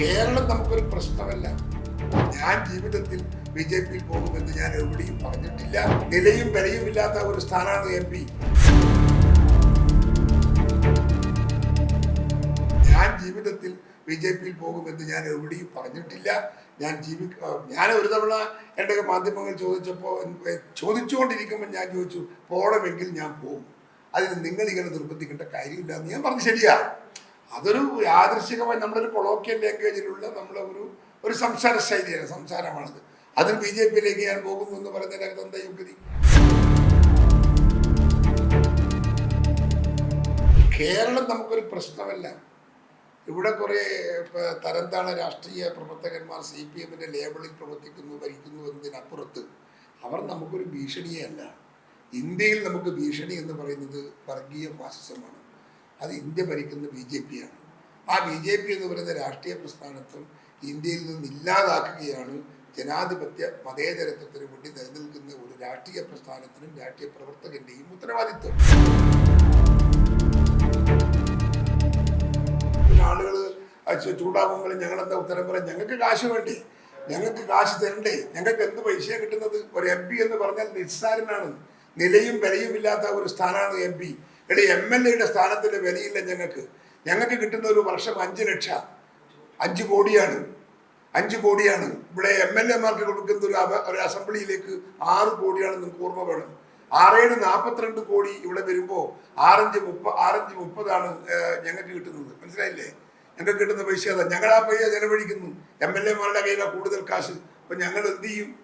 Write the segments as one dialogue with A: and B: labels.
A: കേരളം നമുക്കൊരു പ്രശ്നമല്ല. ഞാൻ ജീവിതത്തിൽ ബി ജെ പിയിൽ പോകുമെന്ന് ഞാൻ എവിടെയും പറഞ്ഞിട്ടില്ല. നിലയും വിലയും ഇല്ലാത്ത ഒരു സ്ഥാനമാണ് എം പി. ഞാൻ ജീവിതത്തിൽ ബി ജെ പിയിൽ പോകുമെന്ന് ഞാൻ എവിടെയും പറഞ്ഞിട്ടില്ല. ഞാൻ ജീവി ഞാൻ ഒരു തവണ എന്റെ മാധ്യമങ്ങൾ ചോദിച്ചപ്പോൾ ചോദിച്ചുകൊണ്ടിരിക്കുമ്പോൾ ഞാൻ ചോദിച്ചു പോകണമെങ്കിൽ ഞാൻ പോകും. അതിന് നിങ്ങൾ ഇങ്ങനെ നിർബന്ധിക്കേണ്ട കാര്യമില്ല എന്ന് ഞാൻ പറഞ്ഞു ശരിയാ. അതൊരു യാദൃശികമായി നമ്മുടെ ഒരു കൊളോക്കിയൽ ലാംഗ്വേജിലുള്ള നമ്മളെ ഒരു ഒരു സംസാര ശൈലിയാണ് സംസാരമാണത്. അതിന് ബി ജെ പിയിലേക്ക് ഞാൻ പോകുന്നു എന്ന് പറയുന്നതിനകത്ത് എന്താ യുക്തി കേരളം നമുക്കൊരു പ്രശ്നമല്ല. ഇവിടെ കുറേ തരംതാണ രാഷ്ട്രീയ പ്രവർത്തകന്മാർ സി പി എമ്മിന്റെ ലേബിളിൽ പ്രവർത്തിക്കുന്നു ഭരിക്കുന്നു എന്നതിനപ്പുറത്ത് അവർ നമുക്കൊരു ഭീഷണിയല്ല ഇന്ത്യയിൽ നമുക്ക് ഭീഷണി എന്ന് പറയുന്നത് വർഗീയ ഫാസിസമാണ്. അത് ഇന്ത്യ ഭരിക്കുന്ന ബി ജെ പി ആണ്. ആ ബി ജെ പി എന്ന് പറയുന്ന രാഷ്ട്രീയ പ്രസ്ഥാനത്വം ഇന്ത്യയിൽ നിന്ന് ഇല്ലാതാക്കുകയാണ് ജനാധിപത്യ മതേതരത്വത്തിന് വേണ്ടി നിലനിൽക്കുന്ന ഒരു രാഷ്ട്രീയ പ്രസ്ഥാനത്തിനും രാഷ്ട്രീയ പ്രവർത്തകന്റെയും ഉത്തരവാദിത്വം. ആളുകൾ ചൂടാകുമ്പോൾ ഞങ്ങൾ എന്താ ഉത്തരം പറയാം? ഞങ്ങൾക്ക് കാശ് വേണ്ടേ? ഞങ്ങൾക്ക് കാശ് തരണ്ടേ? ഞങ്ങൾക്ക് എന്ത് പൈസ കിട്ടുന്നത്? ഒരു എം പി എന്ന് പറഞ്ഞാൽ നിസ്സാരനാണ്. നിലയും വിലയും ഇല്ലാത്ത ഒരു സ്ഥാനമാണ് എം പി. എടി എം എൽ എയുടെ സ്ഥാനത്തിന് വിലയില്ല ഞങ്ങൾക്ക്. ഞങ്ങൾക്ക് കിട്ടുന്ന ഒരു വർഷം അഞ്ച് ലക്ഷം. അഞ്ച് കോടിയാണ്. അഞ്ച് കോടിയാണ്. ഇവിടെ എം എൽ എമാർക്ക് കൊടുക്കുന്ന ഒരു ഒരു അസംബ്ലിയിലേക്ക് ആറ് കോടിയാണ് നിങ്ങൾക്ക് ഓർമ്മ വേണം. ആറേഴ് നാൽപ്പത്തിരണ്ട് കോടി ഇവിടെ വരുമ്പോൾ ആറഞ്ച് മുപ്പ ആറഞ്ച് മുപ്പതാണ് ഞങ്ങൾക്ക് കിട്ടുന്നത്. മനസ്സിലായില്ലേ? ഞങ്ങൾക്ക് കിട്ടുന്ന പൈസ അതാ. ഞങ്ങൾ ആ പൈസ ചെലവഴിക്കുന്നു. എം എൽ എമാരുടെ കയ്യിലാണ് കൂടുതൽ കാശ്. അപ്പം ഞങ്ങൾ എന്ത് ചെയ്യും?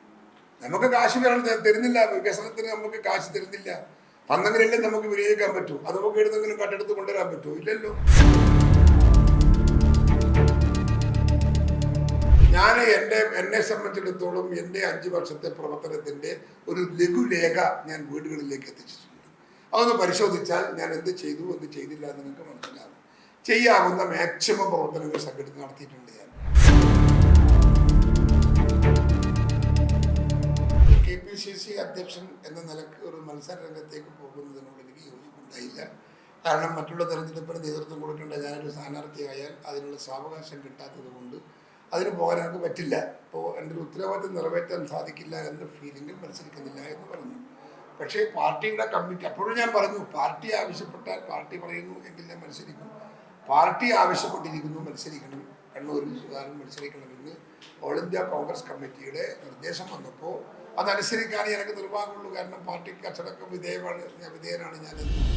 A: നമുക്ക് കാശ് വരണം തരുന്നില്ല. വികസനത്തിന് നമുക്ക് കാശ് തരുന്നില്ല. തന്നെങ്കിലല്ലേ നമുക്ക് വിനിയോഗിക്കാൻ പറ്റൂ? അത് നമുക്ക് എടുത്തെങ്കിലും കട്ടെടുത്ത് കൊണ്ടുവരാൻ പറ്റൂ? ഇല്ലല്ലോ. ഞാൻ എന്റെ എന്നെ സംബന്ധിച്ചിടത്തോളം എന്റെ അഞ്ച് വർഷത്തെ പ്രവർത്തനത്തിന്റെ ഒരു ലഘുലേഖ ഞാൻ വീടുകളിലേക്ക് എത്തിച്ചിട്ടുണ്ട്. അതൊന്ന് പരിശോധിച്ചാൽ ഞാൻ എന്ത് ചെയ്തു എന്ത് ചെയ്തില്ല എന്ന് നിങ്ങൾക്ക് മനസ്സിലാകും. ചെയ്യാവുന്ന മാക്സിമം പ്രവർത്തനങ്ങൾ സംഘടിച്ച് നടത്തിയിട്ടുണ്ട് ഞാൻ. അധ്യക്ഷൻ എന്ന നിലയ്ക്ക് ഒരു മത്സര രംഗത്തേക്ക് പോകുന്നതിനോട് എനിക്ക് യോജിപ്പുണ്ടായില്ല. കാരണം മറ്റുള്ള തെരഞ്ഞെടുപ്പിന് നേതൃത്വം കൊടുക്കേണ്ട ഞാനൊരു സ്ഥാനാർത്ഥിയായാൽ അതിനുള്ള സാവകാശം കിട്ടാത്തത് കൊണ്ട് അതിന് പോകാൻ എനിക്ക് പറ്റില്ല. അപ്പോൾ എന്റെ ഒരു ഉത്തരവാദിത്വം നിറവേറ്റാൻ സാധിക്കില്ല എന്ന ഫീലിംഗിൽ മത്സരിക്കുന്നില്ല എന്ന് പറഞ്ഞു. പക്ഷേ പാർട്ടിയുടെ കമ്മിറ്റി അപ്പോഴും ഞാൻ പറഞ്ഞു പാർട്ടി ആവശ്യപ്പെട്ടാൽ പാർട്ടി പറയുന്നു എങ്കിൽ ഞാൻ മത്സരിക്കും. പാർട്ടി ആവശ്യപ്പെട്ടിരിക്കുന്നു മത്സരിക്കണം. കണ്ണൂരിൽ സുധാകരൻ മത്സരിക്കണമെന്ന് ഓൾ ഇന്ത്യ കോൺഗ്രസ് കമ്മിറ്റിയുടെ നിർദ്ദേശം വന്നപ്പോൾ അതനുസരിക്കാനേ എനിക്ക് നിർവാഹമുള്ളൂ. കാരണം പാർട്ടിക്ക് അച്ചടക്കം വിധേയമാണ് ഞാൻ വിധേയനാണ് ഞാനെന്ന്.